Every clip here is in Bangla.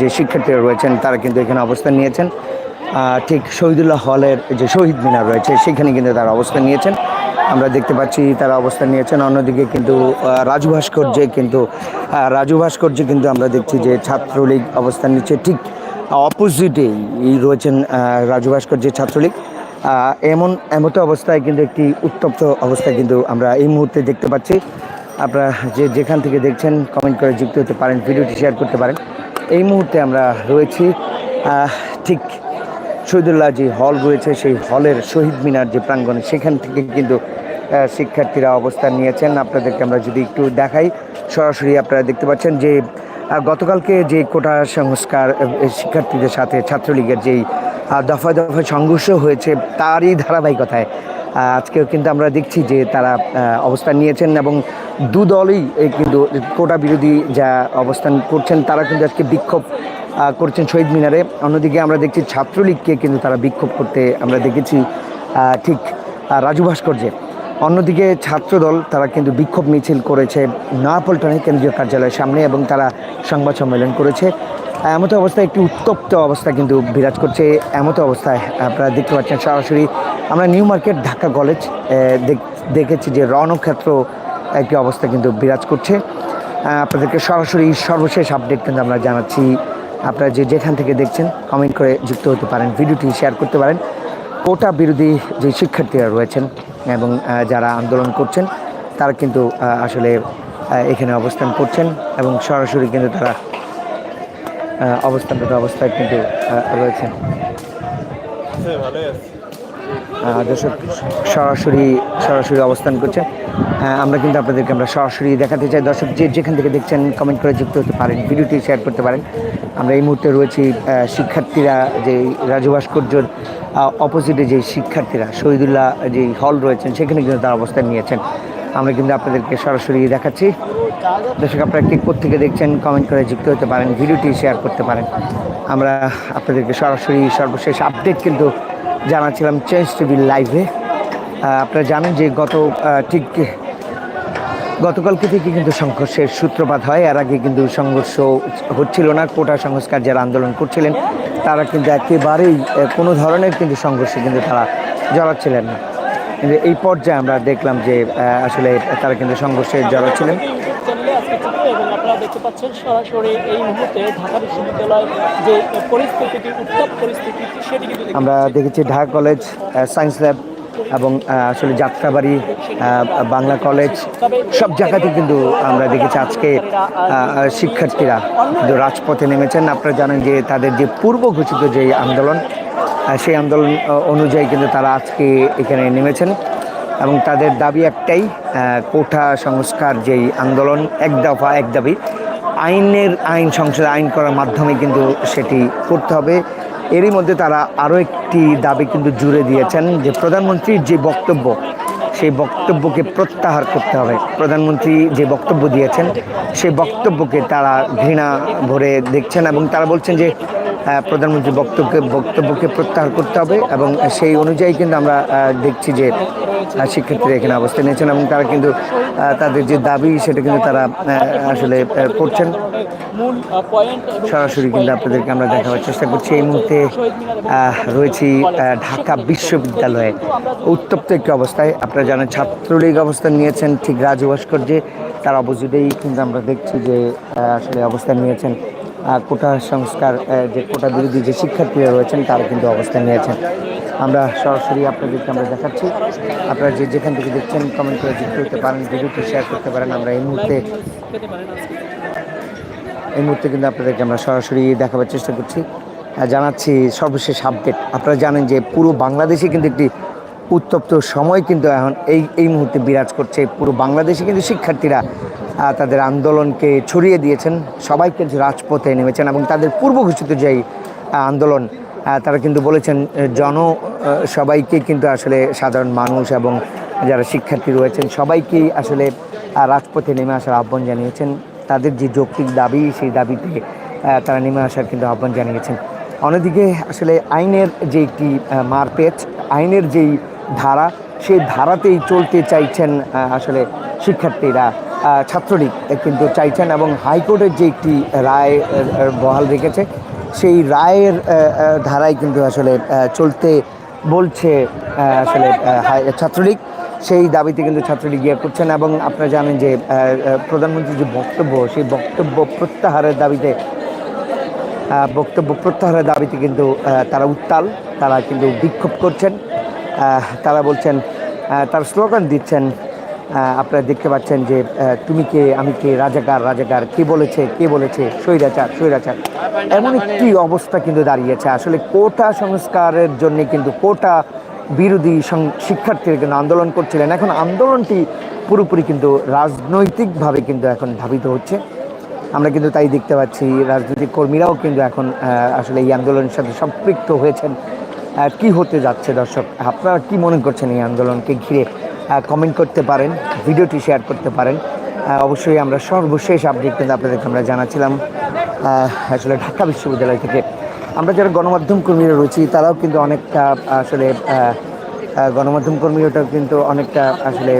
যে শিক্ষার্থীরা রয়েছেন, তারা কিন্তু এখানে অবস্থান নিয়েছেন। ঠিক শহীদুল্লাহ হলের যে শহীদ মিনার রয়েছে, সেখানে কিন্তু তারা অবস্থান নিয়েছেন। আমরা দেখতে পাচ্ছি তারা অবস্থান নিয়েছেন। অন্যদিকে কিন্তু রাজু ভাস্কর্যে কিন্তু রাজু ভাস্কর্যে কিন্তু আমরা দেখছি যে ছাত্রলীগ অবস্থান নিচ্ছে। ঠিক অপোজিটেই রয়েছেন রাজু ভাস্কর্যের ছাত্রলীগ। এমন, এমত অবস্থায় কিন্তু একটি উত্তপ্ত অবস্থা কিন্তু আমরা এই মুহূর্তে দেখতে পাচ্ছি। আপনারা যে, যেখান থেকে দেখছেন কমেন্ট করে যুক্ত হতে পারেন, ভিডিওটি শেয়ার করতে পারেন। এই মুহূর্তে আমরা রয়েছি ঠিক শহীদুল্লাহ যে হল রয়েছে, সেই হলের শহীদ মিনার যে প্রাঙ্গণে, সেখান থেকে কিন্তু শিক্ষার্থীরা অবস্থান নিয়েছেন। আপনাদেরকে আমরা যদি একটু দেখাই, সরাসরি আপনারা দেখতে পাচ্ছেন যে গতকালকে যে কোটা সংস্কার শিক্ষার্থীদের সাথে ছাত্রলীগের যেই দফায় দফায় সংঘর্ষ হয়েছে, তারই ধারাবাহিকতায় আজকেও কিন্তু আমরা দেখছি যে তারা অবস্থান নিয়েছেন এবং দু দলই কিন্তু কোটা বিরোধী যা অবস্থান করছেন, তারা কিন্তু আজকে বিক্ষোভ করছেন শহীদ মিনারে। অন্যদিকে আমরা দেখছি ছাত্রলীগকে কিন্তু তারা বিক্ষোভ করতে আমরা দেখেছি ঠিক রাজু ভাস্কর্যে অন্যদিকে ছাত্রদল, তারা কিন্তু বিক্ষোভ মিছিল করেছে নয়াপল্টনে কেন্দ্রীয় কার্যালয়ের সামনে এবং তারা সংবাদ সম্মেলন করেছে। এমতো অবস্থায় একটি উত্তপ্ত অবস্থা কিন্তু বিরাজ করছে এমতো অবস্থায়। আপনারা দেখতে পাচ্ছেন সরাসরি আমরা নিউ মার্কেট ঢাকা কলেজ দেখ- দেখেছি যে রণক্ষেত্র একটি অবস্থা কিন্তু বিরাজ করছে। আপনাদেরকে সরাসরি সর্বশেষ আপডেট কিন্তু আমরা জানাচ্ছি। আপনারা যে যেখান থেকে দেখছেন কমেন্ট করে যুক্ত হতে পারেন, ভিডিওটি শেয়ার করতে পারেন। কোটা বিরোধী যে শিক্ষার্থীরা রয়েছেন এবং যারা আন্দোলন করছেন, তারা কিন্তু আসলে এখানে অবস্থান করছেন এবং সরাসরি কিন্তু তারা আহ, অবস্থানগত অবস্থায় কিন্তু রয়েছেন। দর্শক সরাসরি সরাসরি অবস্থান করছে। আমরা কিন্তু আপনাদেরকে আমরা সরাসরি দেখাতে চাই। দর্শক যে যেখান থেকে দেখছেন কমেন্ট করে যুক্ত হতে পারেন ভিডিওটি শেয়ার করতে পারেন। আমরা এই মুহূর্তে রয়েছি শিক্ষার্থীরা যে রাজু ভাস্কর্যর অপোজিটে যে শিক্ষার্থীরা শহীদুল্লাহ যে হল রয়েছেন সেখানে কিন্তু তারা অবস্থান নিয়েছেন। আমরা কিন্তু আপনাদেরকে সরাসরি দেখাচ্ছি। দর্শক, আপনারা কে থেকে দেখছেন কমেন্ট করে যুক্ত হতে পারেন, ভিডিওটি শেয়ার করতে পারেন। আমরা আপনাদেরকে সরাসরি সর্বশেষ আপডেট কিন্তু জানাচ্ছিলাম চেঞ্জ টিভি লাইভে আপনারা জানেন যে গত ঠিক, গতকালকে থেকে কিন্তু সংঘর্ষের সূত্রপাত হয়। এর আগে কিন্তু সংঘর্ষ হচ্ছিল না, কোটা সংস্কার যারা আন্দোলন করছিলেন, তারা কিন্তু একেবারেই কোনো ধরনের কিন্তু সংঘর্ষে কিন্তু তারা জড়াচ্ছিলেন না। কিন্তু এই পর্যায়ে আমরা দেখলাম যে আসলে তারা কিন্তু সংঘর্ষে জড়াচ্ছিলেন চ্যানেলে আজকে চিত্র এবং আপনারা দেখতে পাচ্ছেন সরাসরি এই মুহূর্তে ঢাকা বিশ্ববিদ্যালয় যে পরিস্থিতিটি উত্তপ পরিস্থিতি সেটি কিন্তু আমরা দেখেছি ঢাকা কলেজ সায়েন্স ল্যাব এবং আসলে যাত্রাবাড়ি বাংলা কলেজ সব জায়গাতে কিন্তু আমরা দেখেছি আজকে শিক্ষার্থীরা কিন্তু রাজপথে নেমেছেন। আপনারা জানেন যে তাদের যে পূর্ব ঘোষিত যে আন্দোলন সেই আন্দোলন অনুযায়ী কিন্তু তারা আজকে এখানে নেমেছেন। এবং তাদের দাবি একটাই কোঠা সংস্কার যেই আন্দোলন, এক দফা, এক দাবি। আইনের আইন সংসদে আইন করার মাধ্যমে কিন্তু সেটি করতে হবে। এরই মধ্যে তারা আরও একটি দাবি কিন্তু জুড়ে দিয়েছেন যে প্রধানমন্ত্রীর যে বক্তব্য, সেই বক্তব্যকে প্রত্যাহার করতে হবে। প্রধানমন্ত্রী যে বক্তব্য দিয়েছেন, সেই বক্তব্যকে তারা ঘৃণা ভরে দেখছেন এবং তারা বলছেন যে প্রধানমন্ত্রীর বক্তব্যকে বক্তব্যকে প্রত্যাহার করতে হবে এবং সেই অনুযায়ী কিন্তু আমরা দেখছি যে শিক্ষার্থীরা এখানে অবস্থান নিয়েছেন এবং তারা কিন্তু তাদের যে দাবি সেটা কিন্তু তারা আসলে করছেন। সরাসরি কিন্তু আপনাদেরকে আমরা দেখাবার চেষ্টা করছি। এই মুহূর্তে রয়েছি ঢাকা বিশ্ববিদ্যালয়ে। উত্তপ্ত একটি অবস্থায়। আপনারা জানেন, ছাত্রলীগ অবস্থান নিয়েছেন ঠিক রাজু ভাস্কর্যে। তার অপোজিটেই কিন্তু আমরা দেখছি যে আসলে অবস্থান নিয়েছেন কোটা সংস্কার যে কোটা বিরোধী যে শিক্ষার্থীরা রয়েছেন, তারা কিন্তু অবস্থান নিয়েছেন। আমরা সরাসরি আপনাদেরকে আমরা দেখাচ্ছি। আপনারা যে যেখান থেকে দেখছেন কমেন্ট করে যুক্ত হতে পারেন ভিডিওটি শেয়ার করতে পারেন। আমরা এই মুহূর্তে এই মুহূর্তে কিন্তু আপনাদেরকে আমরা সরাসরি দেখাবার চেষ্টা করছি। আর জানাচ্ছি সর্বশেষ আপডেট আপনারা জানেন যে পুরো বাংলাদেশে কিন্তু একটি উত্তপ্ত সময় কিন্তু এখন এই এই মুহূর্তে বিরাজ করছে। পুরো বাংলাদেশে কিন্তু শিক্ষার্থীরা তাদের আন্দোলনকে ছড়িয়ে দিয়েছেন। সবাই কিন্তু রাজপথে নেমেছেন এবং তাদের পূর্ব ঘোষিত যেই আন্দোলন তারা কিন্তু বলেছেন জন সবাইকে কিন্তু আসলে সাধারণ মানুষ এবং যারা শিক্ষার্থী রয়েছেন সবাইকেই আসলে রাজপথে নেমে আসার আহ্বান জানিয়েছেন। তাদের যে যৌক্তিক দাবি, সেই দাবিতে তারা নেমে আসার কিন্তু আহ্বান জানিয়েছেন। অন্যদিকে আসলে আইনের যে একটি মারপেচ, আইনের যেই ধারা, সেই ধারাতেই চলতে চাইছেন আসলে শিক্ষার্থীরা। ছাত্রলীগ কিন্তু চাইছেন এবং হাইকোর্টের যে একটি রায় বহাল রেখেছে, সেই রায়ের ধারায় কিন্তু আসলে চলতে বলছে আসলে ছাত্রলীগ। সেই দাবিতে কিন্তু ছাত্রলীগ ইয়ে করছেন এবং আপনারা জানেন যে প্রধানমন্ত্রীর যে বক্তব্য, সেই বক্তব্য প্রত্যাহারের দাবিতে বক্তব্য প্রত্যাহারের দাবিতে কিন্তু তারা উত্তাল, তারা কিন্তু বিক্ষোভ করছেন। তারা বলছেন তার স্লোগান দিচ্ছেন আপনারা দেখতে পাচ্ছেন যে তুমি কে, আমি কে, রাজাকার রাজাকার, কে বলেছে কে বলেছে, স্বৈরাচার স্বৈরাচার। এমন একটি অবস্থা কিন্তু দাঁড়িয়েছে। আসলে কোটা সংস্কারের জন্য কিন্তু কোটা বিরোধী শিক্ষার্থীরা কিন্তু আন্দোলন করছিলেন। এখন আন্দোলনটি পুরোপুরি কিন্তু রাজনৈতিকভাবে কিন্তু এখন ধাবিত হচ্ছে। আমরা কিন্তু তাই দেখতে পাচ্ছি, রাজনৈতিক কর্মীরাও কিন্তু এখন আসলে এই আন্দোলনের সাথে সম্পৃক্ত হয়েছেন। কি হতে যাচ্ছে দর্শক, আপনারা কি মনে করছেন এই আন্দোলনকে ঘিরে? কমেন্ট করতে পারেন, ভিডিওটি শেয়ার করতে পারেন। অবশ্যই আমরা সর্বশেষ আপডেট কিন্তু আপনাদেরকে আমরা জানাচ্ছিলাম আসলে ঢাকা বিশ্ববিদ্যালয় থেকে। আমরা যারা গণমাধ্যম কর্মীরা রয়েছি, তারাও কিন্তু অনেকটা, আসলে গণমাধ্যম কর্মীরাও কিন্তু অনেকটা, আসলে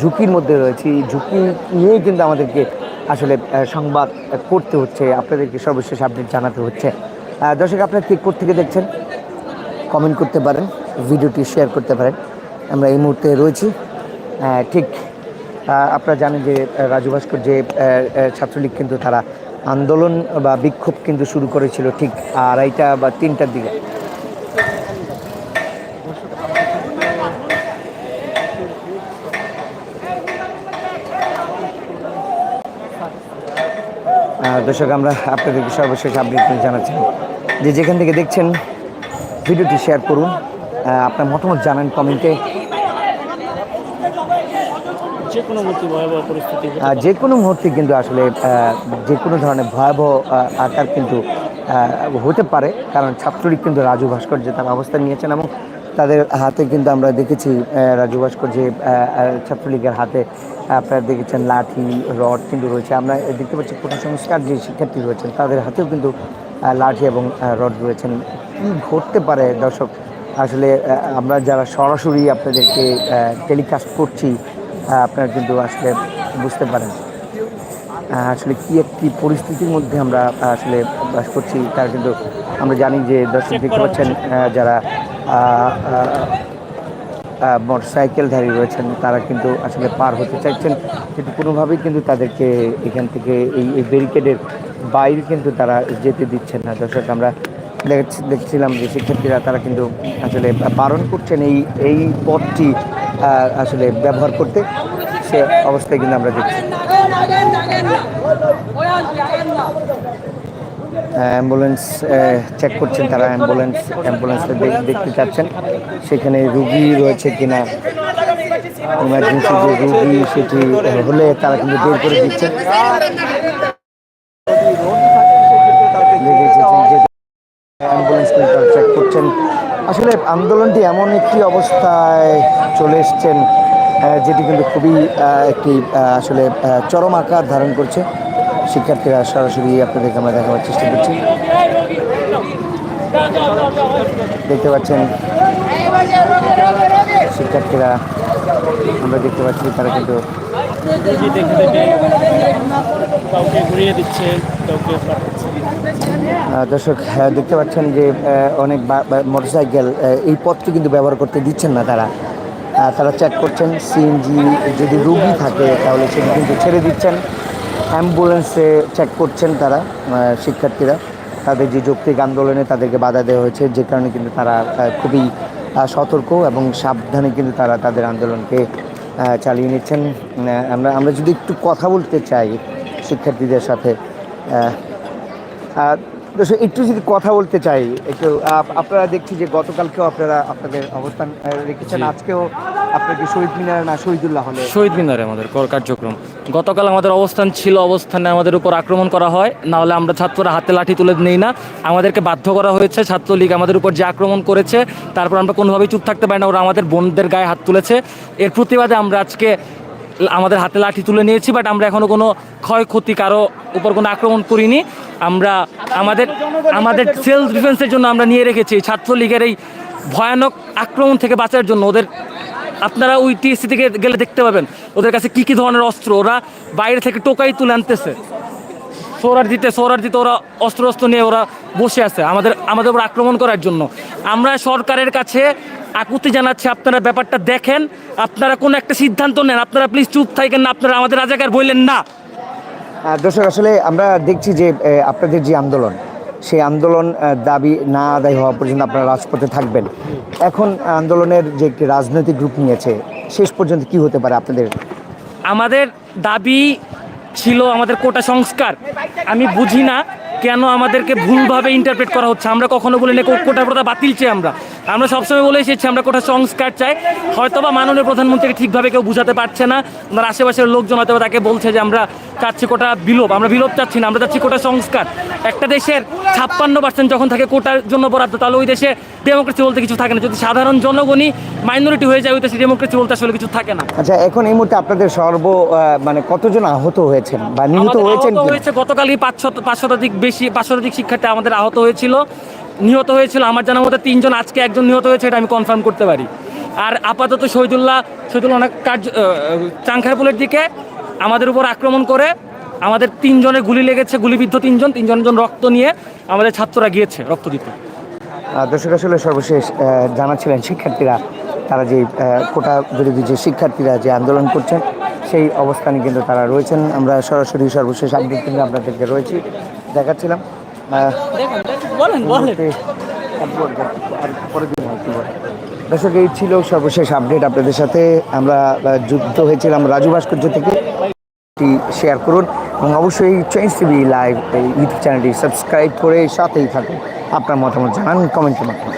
ঝুঁকির মধ্যে রয়েছে। ঝুঁকি নিয়েই কিন্তু আমাদেরকে, আসলে সংবাদ করতে হচ্ছে, আপনাদেরকে সর্বশেষ আপডেট জানাতে হচ্ছে। দর্শক, আপনারা কে থেকে দেখছেন? কমেন্ট করতে পারেন, ভিডিওটি শেয়ার করতে পারেন। আমরা এই মুহূর্তে রয়েছি। ঠিক আপনারা জানেন যে রাজু ভাস্কর যে ছাত্রলীগ কিন্তু তারা আন্দোলন বা বিক্ষোভ কিন্তু শুরু করেছিল ঠিক আড়াইটা বা তিনটার দিকে। দর্শক, আমরা আপনাদেরকে সর্বশেষ আপডেট জানাচ্ছি। যে যেখান থেকে দেখছেন, ভিডিওটি শেয়ার করুন। আপনার মতামত জানান কমেন্টে যে কোনো মূর্তি ভয়াবহ পরিস্থিতি যে কোনো মুহূর্তে কিন্তু আসলে যে কোনো ধরনের ভয়াবহ আকার কিন্তু হতে পারে। কারণ ছাত্রলীগ কিন্তু রাজু ভাস্কর্য তার অবস্থান নিয়েছেন এবং তাদের হাতে কিন্তু আমরা দেখেছি রাজু ভাস্কর যে ছাত্রলীগের হাতে আপনারা দেখেছেন লাঠি রড কিন্তু রয়েছে। আমরা দেখতে পাচ্ছি কোটা সংস্কার যে শিক্ষার্থী রয়েছেন তাদের হাতেও কিন্তু লাঠি এবং রড রয়েছেন। কী ঘটতে পারে দর্শক? আসলে আমরা যারা সরাসরি আপনাদেরকে টেলিকাস্ট করছি আপনারা কিন্তু আসলে বুঝতে পারেন। আহ, আসলে কি একটি পরিস্থিতির মধ্যে আমরা আসলে বাস করছি তার কিন্তু আমরা জানি যে দর্শক দেখতে পাচ্ছেন যারা মোটরসাইকেলধারী রয়েছেন তারা কিন্তু আসলে পার হতে চাইছেন। কিন্তু কোনোভাবেই কিন্তু তাদেরকে এখান থেকে এই এই ব্যারিকেডের বাইরে কিন্তু তারা যেতে দিচ্ছেন না। দর্শক আমরা দেখছি- দেখছিলাম যে শিক্ষার্থীরা তারা কিন্তু আসলে বারণ করছেন এই এই পথটি আসলে ব্যবহার করতে, সে অবস্থায় কিন্তু আমরা দেখছি। অ্যাম্বুলেন্স চেক করছেন তারা, অ্যাম্বুলেন্স অ্যাম্বুলেন্স দেখতে চাচ্ছেন। সেখানে রুগী রয়েছে কিনা ইমার্জেন্সি যে রুগী সেটি হলে তারা কিন্তু বের করে যে অ্যাম্বুলেন্স চেক করছেন। আসলে আন্দোলনটি এমন একটি অবস্থায় চলে এসছেন যেটি কিন্তু খুবই একটি আসলে চরম আকার ধারণ করছে। শিক্ষার্থীরা সরাসরি আপনাদেরকে আমরা দেখাবার চেষ্টা করছি। দেখতে পাচ্ছেন, শিক্ষার্থীরা, আমরা দেখতে পাচ্ছি তারা কিন্তু ঘুরিয়ে দিচ্ছে দর্শক দেখতে পাচ্ছেন যে অনেক মোটরসাইকেল এই পথটি কিন্তু ব্যবহার করতে দিচ্ছেন না তারা। তারা চেক করছেন সিএনজি যদি রুগী থাকে, তাহলে সেটি কিন্তু ছেড়ে দিচ্ছেন। অ্যাম্বুলেন্সে চেক করছেন তারা শিক্ষার্থীরা। তাদের যে যৌক্তিক আন্দোলনে তাদেরকে বাধা দেওয়া হয়েছে, যে কারণে কিন্তু তারা খুবই সতর্ক এবং সাবধানে কিন্তু তারা তাদের আন্দোলনকে চালিয়ে নিচ্ছেন। আমরা আমরা যদি একটু কথা বলতে চাই শিক্ষার্থীদের সাথে দর্শক একটু যদি কথা বলতে চাই একটু আপ- আপনারা দেখছি যে গতকালকেও আপনারা আপনাদের অবস্থান রেখেছেন। আজকেও আপনার কি শহীদ মিনার না শহীদুল্লাহ হলে শহীদ মিনারে আমাদের কর কার্যক্রম। গতকাল আমাদের অবস্থান ছিল অবস্থানে আমাদের উপর আক্রমণ করা হয়। না হলে আমরা ছাত্ররা হাতে লাঠি তুলে নেই না। আমাদেরকে বাধ্য করা হয়েছে ছাত্রলীগ আমাদের উপর যে আক্রমণ করেছে তারপর আমরা কোনোভাবেই চুপ থাকতে পারি না ওরা আমাদের বোনদের গায়ে হাত তুলেছে। এর প্রতিবাদে আমরা আজকে আমাদের হাতে লাঠি তুলে নিয়েছি বাট আমরা এখনও কোনো ক্ষয়ক্ষতি কারও উপর কোনো আক্রমণ করিনি। আমরা আমাদের আমাদের সেলফ ডিফেন্সের জন্য আমরা নিয়ে রেখেছি। ছাত্রলীগের এই ভয়ানক আক্রমণ থেকে বাঁচার জন্য ওদের, আপনারা ওই টিএসসি থেকে গেলে দেখতে পাবেন, ওদের কাছে কি কি ধরনের অস্ত্র, ওরা বাইরে থেকে টোকাই তুলে আনতেছে। সোরার দিতে সোরার দিতে ওরা অস্ত্র অস্ত্র নিয়ে ওরা বসে আছে আমাদের আমাদের উপর আক্রমণ করার জন্য। আমরা সরকারের কাছে আকুতি জানাচ্ছি আপনারা ব্যাপারটা দেখেন। আপনারা কোনো একটা সিদ্ধান্ত নেন আপনারা প্লিজ চুপ থাকেন না আপনারা আমাদের রাজাকার বললেন না। দর্শক আসলে আমরা দেখছি যে আপনাদের যে আন্দোলন সেই আন্দোলন দাবি না আদায় হওয়া পর্যন্ত আপনারা রাজপথে থাকবেন। এখন আন্দোলনের যে একটি রাজনৈতিক গ্রুপ নিয়েছে শেষ পর্যন্ত কি হতে পারে আপনাদের? আমাদের দাবি ছিল আমাদের কোটা সংস্কার। আমি বুঝি না কেন আমাদেরকে ভুলভাবে ইন্টারপ্রেট করা হচ্ছে। আমরা কখনো বলি না কোটা প্রথা বাতিল চাই আমরা। আমরা সবসময় বলে এসেছি আমরা কোটা সংস্কার চাই। হয়তো বা মাননীয় প্রধানমন্ত্রীকে ঠিকভাবে কেউ বুঝাতে পারছে না। ওনার আশেপাশের লোকজন হয়তো তাকে বলছে যে আমরা চাচ্ছি কোটা বিলোপ। আমরা বিলোপ চাচ্ছি না আমরা চাচ্ছি কোটা সংস্কার। একটা দেশের ছাপ্পান্ন পার্সেন্ট যখন থাকে কোটার জন্য বরাদ্দ তাহলে ওই দেশে ডেমোক্রেসি বলতে কিছু থাকে না। যদি সাধারণ জনগণই মাইনরিটি হয়ে যায় ওই দেশে ডেমোক্রেসি বলতে আসলে কিছু থাকে না। আচ্ছা এখন এই মুহূর্তে আপনাদের সর্ব মানে কতজন আহত হয়েছেন বা নিহত হয়েছেন হয়েছে গতকালই পাঁচ শত পাঁচ শতাধিক বেশি পাঁচ শতাধিক শিক্ষার্থী আমাদের আহত হয়েছিল। নিহত হয়েছিল, আমার জানার মধ্যে তিনজন, আজকে একজন নিহত হয়েছে, এটা আমি কনফার্ম করতে পারি। আর আপাতত শহীদুল্লাহ শহীদুল্লাহ অনেক কার্য চাংখারপুলের দিকে আমাদের উপর আক্রমণ করে আমাদের তিনজনের গুলি লেগেছে, গুলিবিদ্ধ তিনজন তিনজন রক্ত নিয়ে আমাদের ছাত্ররা গিয়েছে রক্ত দিতে। দর্শক, আসলে সর্বশেষ জানাচ্ছিলেন শিক্ষার্থীরা, তারা যে কোটা বিরোধী যে শিক্ষার্থীরা যে আন্দোলন করছেন সেই অবস্থানে কিন্তু তারা রয়েছেন। আমরা সরাসরি সর্বশেষ আপডেট কিন্তু আপনাদেরকে রয়েছি, দেখাচ্ছিলাম। বলেন বলেন। দর্শক, এই ছিল সর্বশেষ আপডেট আপনাদের সাথে। আমরা যুক্ত হয়েছিলাম রাজু ভাস্কর্য থেকে। শেয়ার করুন এবং অবশ্যই চেঞ্জ টিভি লাইভ এই ইউটিউব চ্যানেলটি সাবস্ক্রাইব করে সাথেই থাকুন। আপনার মতামত জানান কমেন্টের মাধ্যমে।